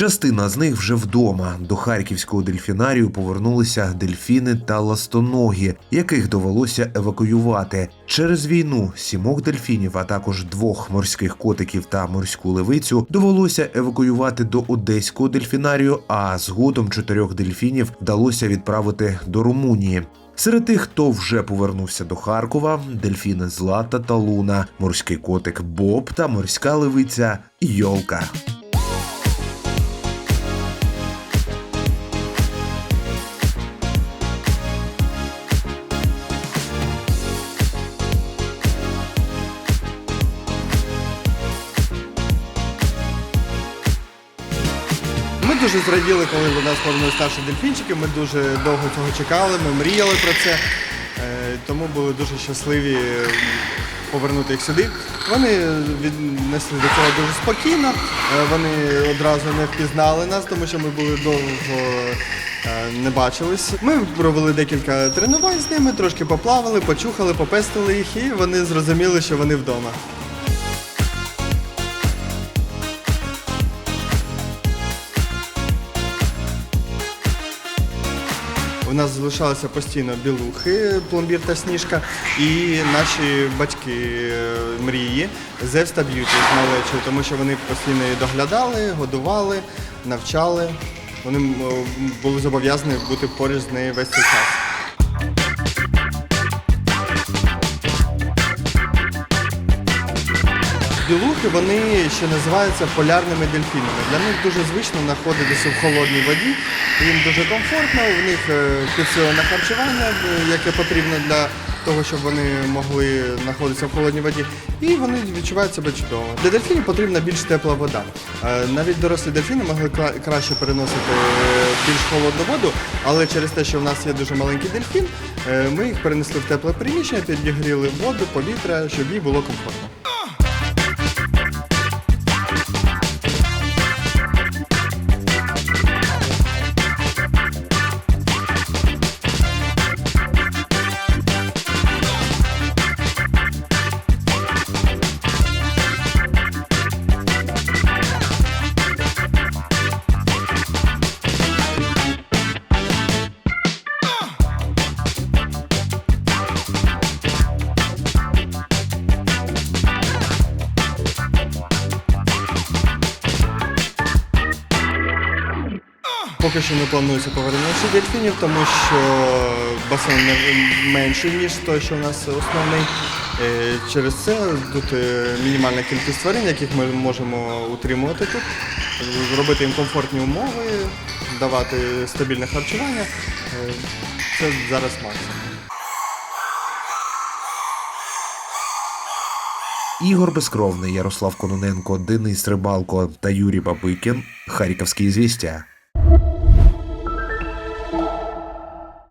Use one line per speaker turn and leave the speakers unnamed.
Частина з них вже вдома. До харківського дельфінарію повернулися дельфіни та ластоногі, яких довелося евакуювати. Через війну сімох дельфінів, а також двох морських котиків та морську левицю довелося евакуювати до одеського дельфінарію, а згодом чотирьох дельфінів вдалося відправити до Румунії. Серед тих, хто вже повернувся до Харкова, дельфіни Злата та Луна, морський котик Боб та морська левиця Йолка.
Дуже зраділи, коли до нас повернулися наші дельфінчики. Ми дуже довго цього чекали, ми мріяли про це, Е, тому були дуже щасливі повернути їх сюди. Вони віднесли до цього дуже спокійно. Е, Вони одразу не впізнали нас, тому що ми були довго е, не бачились. Ми провели декілька тренувань з ними, трошки поплавали, почухали, попестили їх, і вони зрозуміли, що вони вдома. У нас залишалися постійно білухи, пломбір та сніжка, і наші батьки е, мрії Зевс та Б'юті з малечою, тому що вони постійно її доглядали, годували, навчали. Вони були зобов'язані бути поруч з нею весь цей час. Білухи вони ще називаються полярними дельфінами. Для них дуже звично знаходитися в холодній воді. Їм дуже комфортно, у них е, підсилене харчування, е, яке потрібно для того, щоб вони могли знаходитися в холодній воді, і вони відчувають себе чудово. Для дельфінів потрібна більш тепла вода. Е, Навіть дорослі дельфіни могли краще переносити більш холодну воду, але через те, що в нас є дуже маленький дельфін, ми їх перенесли в тепле приміщення, підігріли воду, повітря, щоб їй було комфортно. Поки що не планується повернення ще дельфінів, тому що басейн менший, ніж той, що у нас основний. Е, Через це тут е, мінімальна кількість тварин, яких ми можемо утримувати тут, робити їм комфортні умови, давати стабільне харчування. Е, Це зараз максимум.
Ігор Безкровний, Ярослав Кононенко, Денис Рибалко та Юрій Бабикін. Харківські звістя.